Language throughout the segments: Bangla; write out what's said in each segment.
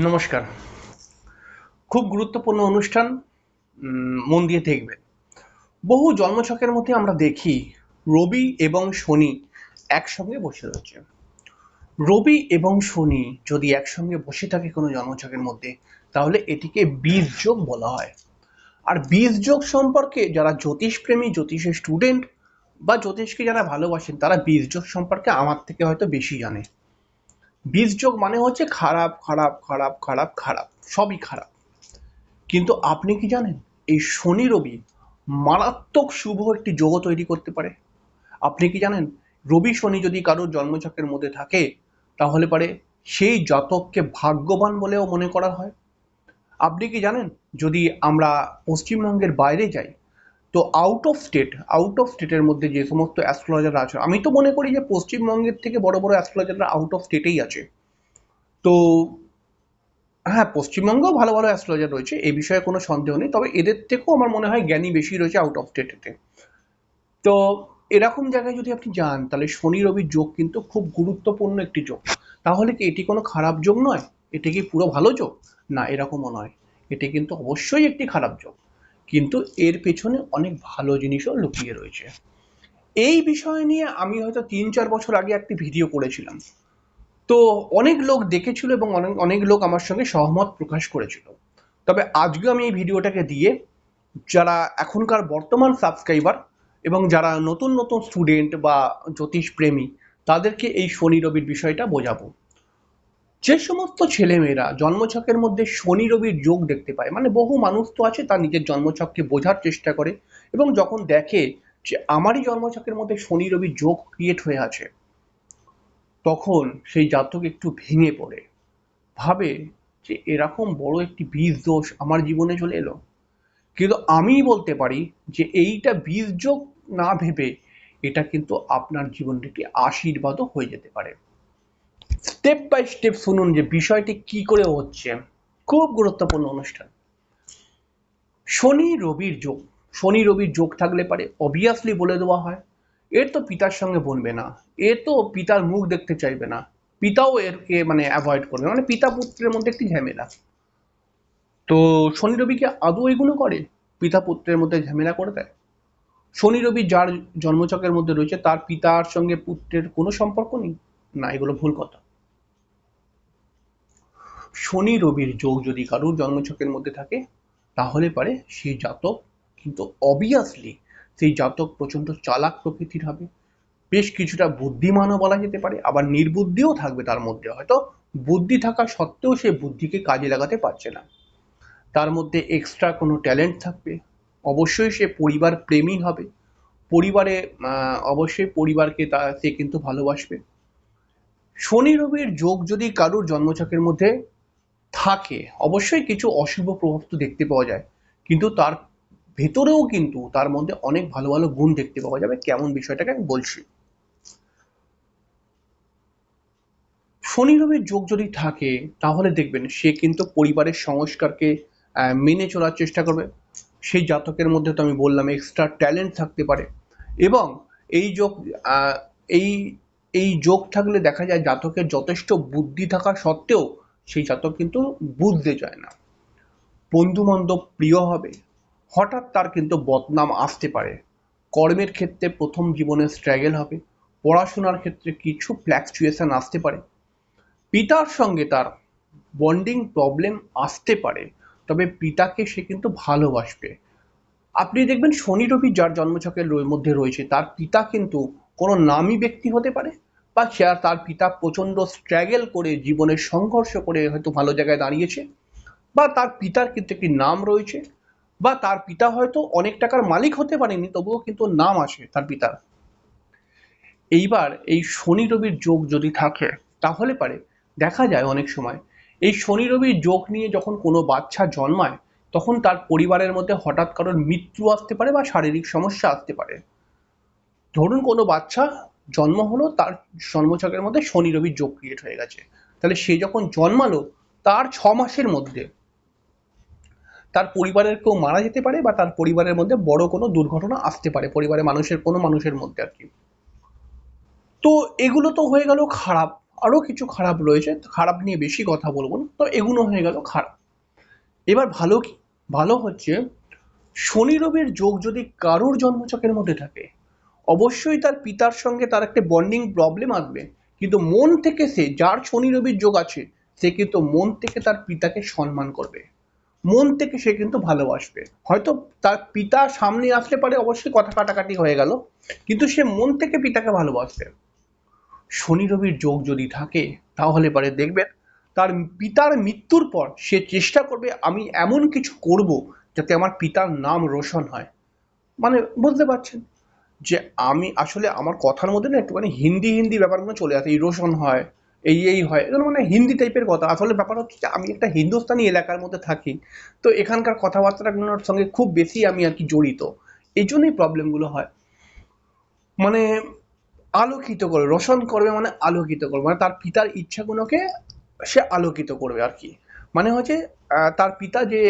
নমস্কার। খুব গুরুত্বপূর্ণ অনুষ্ঠান মন দিয়ে দেখবেন বহু জন্মছকের মধ্যে আমরা দেখি, রবি এবং শনি একসঙ্গে বসে রয়েছে। রবি এবং শনি যদি একসঙ্গে বসে থাকে কোনো জন্মছকের মধ্যে, তাহলে এটিকে বীজ যোগ বলা হয়। আর বীজ যোগ সম্পর্কে যারা জ্যোতিষপ্রেমী, জ্যোতিষের স্টুডেন্ট বা জ্যোতিষকে যারা ভালোবাসেন, তারা বীজ যোগ সম্পর্কে আমার থেকে হয়তো বেশি জানে। বীজযোগ মানে হচ্ছে খারাপ খারাপ খারাপ খারাপ খারাপ, সবই খারাপ। কিন্তু আপনি কি জানেন, এই শনি রবি মারাত্মক শুভ একটি যোগ তৈরি করতে পারে? আপনি কি জানেন, রবি শনি যদি কারোর জন্মচক্রের মধ্যে থাকে, তাহলে পারে সেই জাতককে ভাগ্যবান বলেও মনে করা হয়। আপনি কি জানেন, যদি আমরা পশ্চিমবঙ্গের বাইরে যাই তো out of state out of স্টেটের মধ্যে যে সমস্ত অ্যাস্ট্রোলজাররা আছে, আমি তো মনে করি যে পশ্চিমবঙ্গের থেকে বড় বড় অ্যাস্ট্রোলজাররা আউট অফ স্টেটেই আছে। তো হ্যাঁ পশ্চিমবঙ্গেও ভালো ভালো অ্যাস্ট্রোলজার রয়েছে, এ বিষয়ে কোনো সন্দেহ নেই, তবে এদের থেকেও আমার মনে হয় জ্ঞানী বেশি রয়েছে আউট অফ স্টেটেতে তো এরকম জায়গায় যদি আপনি যান, তাহলে শনি রবির যোগ কিন্তু খুব গুরুত্বপূর্ণ একটি যোগ। তাহলে কি এটি কোনো খারাপ যোগ নয়? এটি কি পুরো ভালো যোগ? না, এরকমও নয়। এটি কিন্তু অবশ্যই একটি খারাপ যোগ। কিন্তু এর পেছনে অনেক ভালো জিনিসও লুকিয়ে রয়েছে। এই বিষয় নিয়ে আমি হয়তো তিন চার বছর আগে একটি ভিডিও করেছিলাম। তো অনেক লোক দেখেছিল এবং অনেক অনেক লোক আমার সঙ্গে সহমত প্রকাশ করেছিল। তবে আজকে আমি এই ভিডিওটাকে দিয়ে যারা এখনকার বর্তমান সাবস্ক্রাইবার এবং যারা নতুন নতুন স্টুডেন্ট বা জ্যোতিষ প্রেমী তাদেরকে এই শনি রবির বিষয়টা বোঝাবো। যে সমস্ত ছেলেমেয়েরা জন্মছকের মধ্যে শনি রবির যোগ দেখতে পায় মানে বহু মানুষ তো আছে তার নিজের জন্মছককে বোঝার চেষ্টা করে এবং যখন দেখে যে আমারই জন্মছকের মধ্যে শনি রবির যোগ ক্রিয়েট হয়ে আছে, তখন সেই জাতক একটু ভেঙে পড়ে। ভাবে যে এরকম বড় একটি বীজ দোষ আমার জীবনে চলে এলো। কিন্তু আমি বলতে পারি যে এইটা বীজ যোগ না ভেবে এটা কিন্তু আপনার জীবনে একটি আশীর্বাদও হয়ে যেতে পারে। স্টেপ বাই স্টেপ শুনুন যে বিষয়টি কি করে হচ্ছে। খুব গুরুত্বপূর্ণ অনুষ্ঠান। শনি রবির যোগ। শনি রবির যোগ থাকলে পারে অবভিয়াসলি বলে দেওয়া হয়। এর তো পিতার সঙ্গে বলবে না। এ তো পিতার মুখ দেখতে চাইবে না। পিতাও এরকে মানে অ্যাভয়েড করবে মানে পিতা পুত্রের মধ্যে একটি ঝামেলা। তো শনি রবিকে আদৌ এগুলো করে? পিতা পুত্রের মধ্যে ঝামেলা করে দেয়? শনি রবি যার জন্মচকের মধ্যে রয়েছে, তার পিতার সঙ্গে পুত্রের কোনো সম্পর্ক নেই? না, এগুলো ভুল কথা। শনি রবির যোগ যদি কারোর জন্মছকের মধ্যে থাকে, তাহলে পারে সেই জাতক, কিন্তু অবভিয়াসলি সেই জাতক প্রচণ্ড চালাক প্রকৃতির হবে। বেশ কিছুটা বুদ্ধিমানও বলা যেতে পারে, আবার নির্বুদ্ধিও থাকবে তার মধ্যে। হয়তো বুদ্ধি থাকা সত্ত্বেও সে বুদ্ধিকে কাজে লাগাতে পারছে না। তার মধ্যে এক্সট্রা কোনো ট্যালেন্ট থাকবে। অবশ্যই সে পরিবার প্রেমী হবে। পরিবারে অবশ্যই পরিবারকে তা, সে কিন্তু ভালোবাসবে। শনি রবির যোগ যদি কারোর জন্মছকের মধ্যে থাকে। অবশ্যই কিছু অশুভ প্রভাব তো দেখতে পাওয়া যায়, কিন্তু তার ভেতরেও কিন্তু তার মধ্যে অনেক ভালো ভালো গুণ দেখতে পাওয়া যাবে, কেমন বিষয়টাকে আমি বলছি। শনি রবির যোগ যদি থাকে, তাহলে দেখবেন সে কিন্তু পরিবারের সংস্কারকে মেনে চলার চেষ্টা করবে। সেই জাতকের মধ্যে তো আমি বললাম এক্সট্রা ট্যালেন্ট থাকতে পারে। এবং এই যোগ এই এই যোগ থাকলে দেখা যায় জাতকের যথেষ্ট বুদ্ধি থাকা সত্ত্বেও সেই জাতক কিন্তু বুঝতে চায় না। বন্ধু বান্ধব প্রিয় হবে, হঠাৎ তার কিন্তু বদনাম আসতে পারে। কর্মের ক্ষেত্রে প্রথম জীবনে স্ট্রাগল হবে, পড়াশোনার ক্ষেত্রে কিছু ফ্ল্যাকচুয়েশন আসতে পারে। পিতার সঙ্গে তার বন্ডিং প্রবলেম আসতে পারে, তবে পিতাকে সে কিন্তু ভালোবাসবে। আপনি দেখবেন শনি রবি যার জন্মছকের মধ্যে রয়েছে, তার পিতা কিন্তু কোনো নামী ব্যক্তি হতে পারে বা সে তার পিতা প্রচণ্ড স্ট্রাগল করে জীবনের সংঘর্ষ করে হয়তো ভালো জায়গায় দাঁড়িয়েছে বা তার পিতার কিন্তু একটি নাম রয়েছে বা তার পিতা হয়তো অনেক টাকার মালিক হতে পারেনি, তবুও কিন্তু নাম আসে তার পিতার। এইবার এই শনি রবির যোগ যদি থাকে, তাহলে পারে, দেখা যায় অনেক সময়। এই শনি রবির যোগ নিয়ে যখন কোনো বাচ্চা জন্মায়, তখন তার পরিবারের মধ্যে হঠাৎ কারোর মৃত্যু আসতে পারে বা শারীরিক সমস্যা আসতে পারে। ধরুন কোনো বাচ্চা জন্ম হলো, তার জন্মছকের মধ্যে শনি রবির যোগ ক্রিয়েট হয়ে গেছে। তাহলে সে যখন জন্মালো, তার ছ মাসের মধ্যে তার পরিবারের কেউ মারা যেতে পারে বা তার পরিবারের মধ্যে বড় কোনো দুর্ঘটনা আসতে পারে, পরিবারের মানুষের, কোনো মানুষের মধ্যে আর কি। তো এগুলো তো হয়ে গেল খারাপ আরও কিছু খারাপ রয়েছে, খারাপ নিয়ে বেশি কথা বলব না, তো এগুলো হয়ে গেল খারাপ। এবার ভালো কি? ভালো হচ্ছে, শনি রবির যোগ যদি কারোর জন্মচকের মধ্যে থাকে অবশ্যই তার পিতার সঙ্গে তার একটা বন্ডিং প্রবলেম আসবে। কিন্তু মন থেকে সে, যার শনি রবির যোগ আছে, সে কিন্তু মন থেকে তার পিতাকে সম্মান করবে। মন থেকে সে কিন্তু ভালোবাসবে। হয়তো তার পিতা সামনে আসলে পারে অবশ্যই কথা কাটাকাটি হয়ে গেল, কিন্তু সে মন থেকে পিতাকে ভালোবাসবে। শনি রবির যোগ যদি থাকে, তাহলে পারে দেখবেন তার পিতার মৃত্যুর পর সে চেষ্টা করবে, আমি এমন কিছু করব যাতে আমার পিতার নাম রোশন হয়। মানে বুঝতে পারছেন? যে আমি আসলে আমার কথার মধ্যে না একটুখানি হিন্দি হিন্দি ব্যাপারগুলো চলে আসে, এই রোশন হয়, এই এই হয়, এগুলো মানে হিন্দি টাইপের কথা। আসলে ব্যাপার হচ্ছে আমি একটা হিন্দুস্তানি এলাকার মধ্যে থাকি, তো এখানকার কথাবার্তাগুলোর সঙ্গে খুব বেশি আমি আর কি জড়িত। এই জন্যই প্রবলেমগুলো হয়। মানে আলোকিত করবে রোশন করবে মানে আলোকিত করবে মানে তার পিতার ইচ্ছাগুলোকে সে আলোকিত করবে আর কি। মানে হচ্ছে তার পিতা যে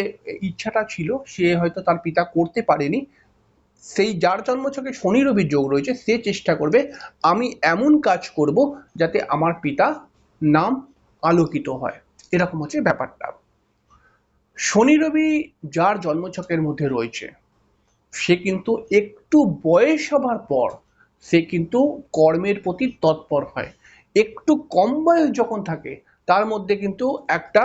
ইচ্ছাটা ছিল, সে হয়তো তার পিতা করতে পারেনি সেই যার জন্মছকে শনি রবির যোগ রয়েছে, সে চেষ্টা করবে, আমি এমন কাজ করব যাতে আমার পিতা নাম আলোকিত হয়। এরকম হচ্ছে ব্যাপারটা। শনি রবি যার জন্মছকের মধ্যে রয়েছে, সে কিন্তু একটু বয়স হবার পর সে কিন্তু কর্মের প্রতি তৎপর হয়। একটু কম বয়স যখন থাকে, তার মধ্যে কিন্তু একটা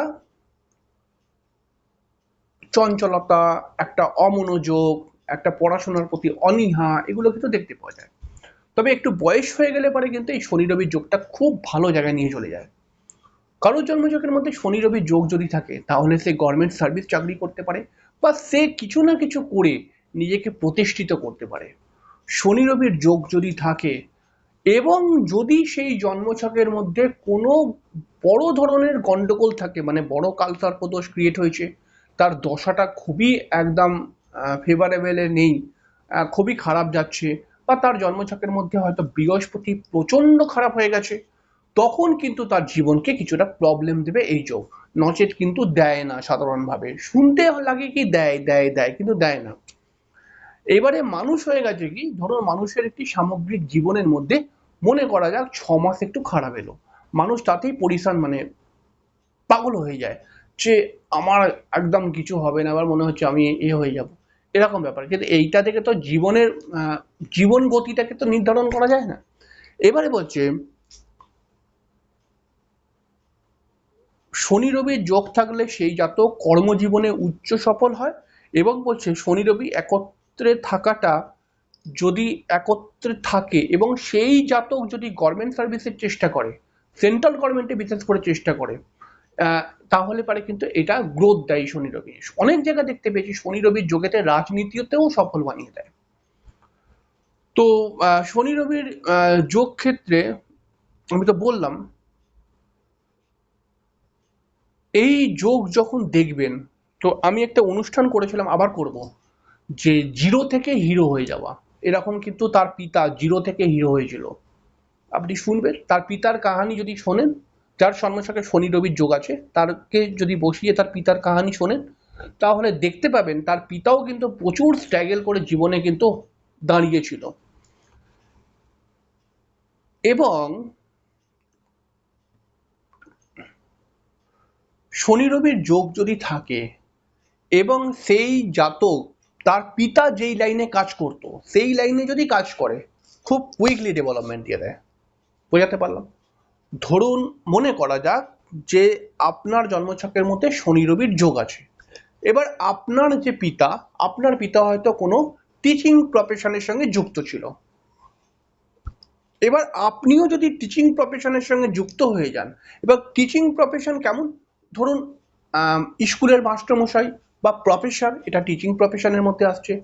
চঞ্চলতা, একটা অমনোযোগ একটা পড়াশোনার প্রতি অনীহা এগুলো কিন্তু দেখতে পাওয়া যায়। তবে একটু বয়স হয়ে গেলে পরে কিন্তু এই শনি রবির যোগটা খুব ভালো জায়গায় নিয়ে চলে যায়। কারোর জন্মযোগের মধ্যে শনি রবির যোগ যদি থাকে, তাহলে সে গভর্নমেন্ট সার্ভিস চাকরি করতে পারে বা সে কিছু না কিছু করে নিজেকে প্রতিষ্ঠিত করতে পারে। শনি রবির যোগ যদি থাকে এবং যদি সেই জন্মছকের মধ্যে কোনো বড় ধরনের গন্ডগোল থাকে মানে বড় কালসার প্রদোষ ক্রিয়েট হয়েছে, তার দশাটা খুবই একদম ফেভারেবলে নেই। খুবই খারাপ যাচ্ছে। বা তার জন্মছকের মধ্যে হয়তো বৃহস্পতি প্রচণ্ড খারাপ হয়ে গেছে। তখন কিন্তু তার জীবনকে কিছুটা প্রবলেম দেবে এই যোগ। নচেত কিন্তু দেয় না সাধারণভাবে। শুনতে লাগে কি দেয় দেয় দেয়, কিন্তু দেয় না। এবারে মানুষ হয়ে গেছে কি, ধরুন মানুষের একটি সামগ্রিক জীবনের মধ্যে মনে করা যাক ছ মাস একটু খারাপ এলো। মানুষ তাতেই পরিশান মানে পাগল হয়ে যায় যে, আমার একদম কিছু হবে না, আবার মনে হচ্ছে আমি এ হয়ে যাব। এরকম ব্যাপার। কিন্তু এইটা থেকে তো জীবনের জীবন গতিটাকে তো নির্ধারণ করা যায় না। এবারে বলছে, শনি রবির যোগ থাকলে সেই জাতক কর্মজীবনে উচ্চ সফল হয় এবং বলছে শনি রবি একত্রে থাকাটা যদি একত্রে থাকে এবং সেই জাতক যদি গভর্নমেন্ট সার্ভিসের চেষ্টা করে সেন্ট্রাল গভর্নমেন্টে বিশেষ করে চেষ্টা করে তাহলে পারে কিন্তু এটা গ্রোথ দেয় শনি রবি। অনেক জায়গা দেখতে পেয়েছি শনি রবির যোগেতে রাজনীতিতেও সফল বানিয়ে দেয়। তো শনি রবির যোগ ক্ষেত্রে আমি তো বললাম, এই যোগ যখন দেখবেন, তো আমি একটা অনুষ্ঠান করেছিলাম, আবার করব, যে জিরো থেকে হিরো হয়ে যাওয়া। এরকম কিন্তু তার পিতা জিরো থেকে হিরো হয়েছিল। আপনি শুনবেন, তার পিতার কাহানি যদি শোনেন যার জন্মসাকে শনি রবির যোগ আছে, তারকে যদি বসিয়ে তার পিতার কাহানি শোনেন, তাহলে দেখতে পাবেন তার পিতাও কিন্তু প্রচুর স্ট্রাগল করে জীবনে কিন্তু দাঁড়িয়েছিল। এবং শনি রবির যোগ যদি থাকে, এবং সেই জাতক তার পিতা যেই লাইনে কাজ করত, সেই লাইনে যদি কাজ করে, খুব কুইকলি ডেভেলপমেন্ট দিয়ে দেয়। বোঝাতে পারলাম? ধরুন মনে করা যাক যে আপনার জন্মছকের মধ্যে শনি রবির যোগ আছে। এবার আপনার যে পিতা, আপনার পিতা হয়তো কোনো টিচিং প্রফেশনের সঙ্গে যুক্ত ছিল। এবার আপনিও যদি টিচিং প্রফেশনের সঙ্গে যুক্ত হয়ে যান, এবার টিচিং প্রফেশন কেমন? ধরুন স্কুলের মাস্টারমশাই বা প্রফেসর এটা টিচিং প্রফেশনের মধ্যে আসছে।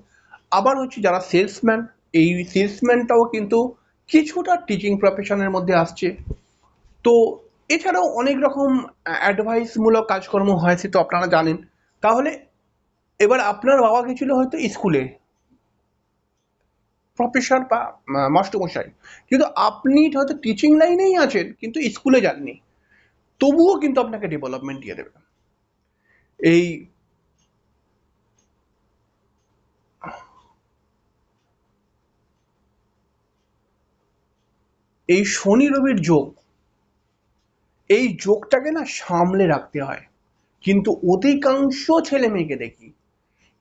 আবার হচ্ছে যারা সেলসম্যান এই সেলসম্যানটাও কিন্তু কিছুটা টিচিং প্রফেশনের মধ্যে আসছে। তো এছাড়াও অনেক রকম অ্যাডভাইসমূলক কাজকর্ম হয় সে তো আপনারা জানেন। তাহলে এবার আপনার বাবা গেছিল হয়তো স্কুলে? প্রফেসর বা মাস্টারমশাই কিন্তু আপনি হয়তো টিচিং লাইনেই আছেন, কিন্তু স্কুলে যাননি। তবুও কিন্তু আপনাকে ডেভেলপমেন্ট দিয়ে দেবে। এই এই শনি রবির যোগ এই যোগটাকে না সামলে রাখতে হয়। কিন্তু অধিকাংশ ছেলে মেয়েকে দেখি,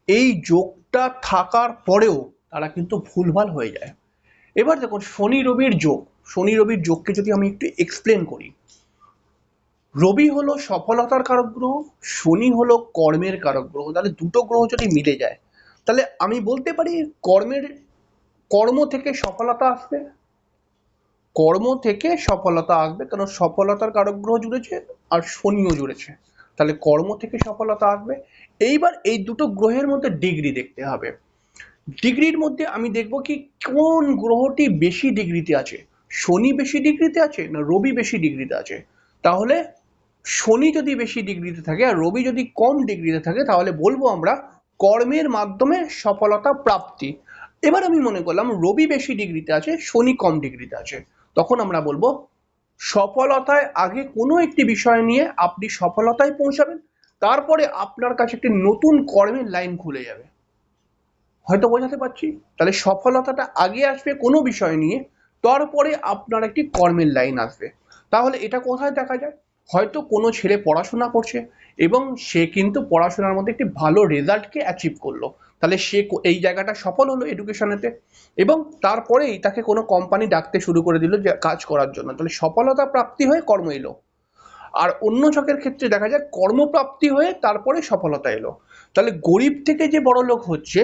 এই যোগটা থাকার পরেও তারা কিন্তু ভুলভাল হয়ে যায়। এবার দেখুন, শনি রবির যোগ। শনি রবির যোগকে যদি আমি একটু এক্সপ্লেন করি। রবি হলো সফলতার কারক গ্রহ, শনি হলো কর্মের কারক গ্রহ। তাহলে দুটো গ্রহ যদি মিলে যায়, তাহলে আমি বলতে পারি কর্মের, কর্ম থেকে সফলতা আসবে। কর্ম থেকে সফলতা আসবে কারণ সফলতার কারক গ্রহ জুড়েছে আর শনিও জুড়েছে। তাহলে কর্ম থেকে সফলতা আসবে। এইবার এই দুটো গ্রহের মধ্যে ডিগ্রি দেখতে হবে। ডিগ্রির মধ্যে আমি দেখব কি কোন গ্রহটি বেশি ডিগ্রিতে আছে। শনি বেশি ডিগ্রিতে আছে না রবি বেশি ডিগ্রিতে আছে? তাহলে শনি যদি বেশি ডিগ্রিতে থাকে আর রবি যদি কম ডিগ্রিতে থাকে, তাহলে বলব আমরা কর্মের মাধ্যমে সফলতা প্রাপ্তি। এবার আমি মনে করলাম রবি বেশি ডিগ্রিতে আছে, শনি কম ডিগ্রিতে আছে। তখন আমরা বলব, সফলতায় আগে কোনো একটি বিষয় নিয়ে আপনি সফলতায় পৌঁছাবেন, তারপরে আপনার কাছে একটি নতুন কর্মের লাইন খুলে যাবে। হয়তো বোঝাতে পারছি? তাহলে সফলতাটা আগে আসবে কোনো বিষয় নিয়ে, তারপরে আপনার একটি কর্মের লাইন আসবে। তাহলে এটা কোথায় দেখা যায়? হয়তো কোনো ছেলে পড়াশোনা করছে এবং সে কিন্তু পড়াশোনার মধ্যে একটি ভালো রেজাল্টকে অ্যাচিভ করল। তাহলে সে এই জায়গাটা সফল হলো এডুকেশনেতে এবং তারপরেই তাকে কোনো কোম্পানি ডাকতে শুরু করে দিল কাজ করার জন্য। তাহলে সফলতা প্রাপ্তি হয়ে কর্ম এলো। আর অন্য ছকের ক্ষেত্রে দেখা যায় কর্মপ্রাপ্তি হয়ে তারপরে সফলতা এলো। তাহলে গরিব থেকে যে বড় লোক হচ্ছে,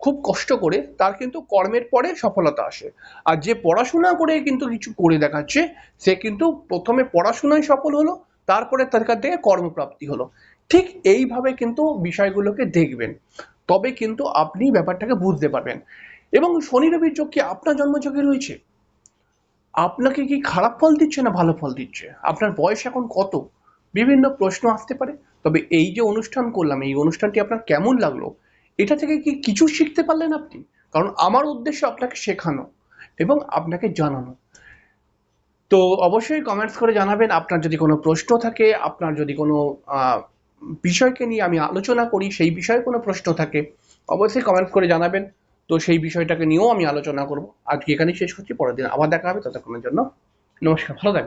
খুব কষ্ট করে তার কিন্তু কর্মের পরে সফলতা আসে। আর যে পড়াশোনা করে কিন্তু কিছু করে দেখাচ্ছে, সে কিন্তু প্রথমে পড়াশোনায় সফল হলো, তারপরে তার কাছ থেকে কর্মপ্রাপ্তি হলো। ঠিক এইভাবে কিন্তু বিষয়গুলোকে দেখবেন। তবে কিন্তু আপনি ব্যাপারটাকে বুঝতে পারবেন। এবং শনি রবির যোগ কি আপনার জন্মযোগে রয়েছে। আপনাকে কি খারাপ ফল দিচ্ছে না ভালো ফল দিচ্ছে? আপনার বয়স এখন কত? বিভিন্ন প্রশ্ন আসতে পারে। তবে এই যে অনুষ্ঠান করলাম, এই অনুষ্ঠানটি আপনার কেমন লাগল? এটা থেকে কি কিছু শিখতে পারলেন আপনি? কারণ আমার উদ্দেশ্য আপনাকে শেখানো এবং আপনাকে জানানো। তো অবশ্যই কমেন্টস করে জানাবেন। আপনার যদি কোনো প্রশ্ন থাকে, আপনার যদি কোনো বিষয়কে নিয়ে আমি আলোচনা করি, সেই বিষয়ে কোনো প্রশ্ন থাকে, অবশ্যই কমেন্ট করে জানাবেন। তো সেই বিষয়টাকে নিয়েও আমি আলোচনা করব। আজকে এখানেই শেষ করছি, পরের দিন আবার দেখা হবে, ততক্ষণের জন্য নমস্কার, ভালো থাকবেন।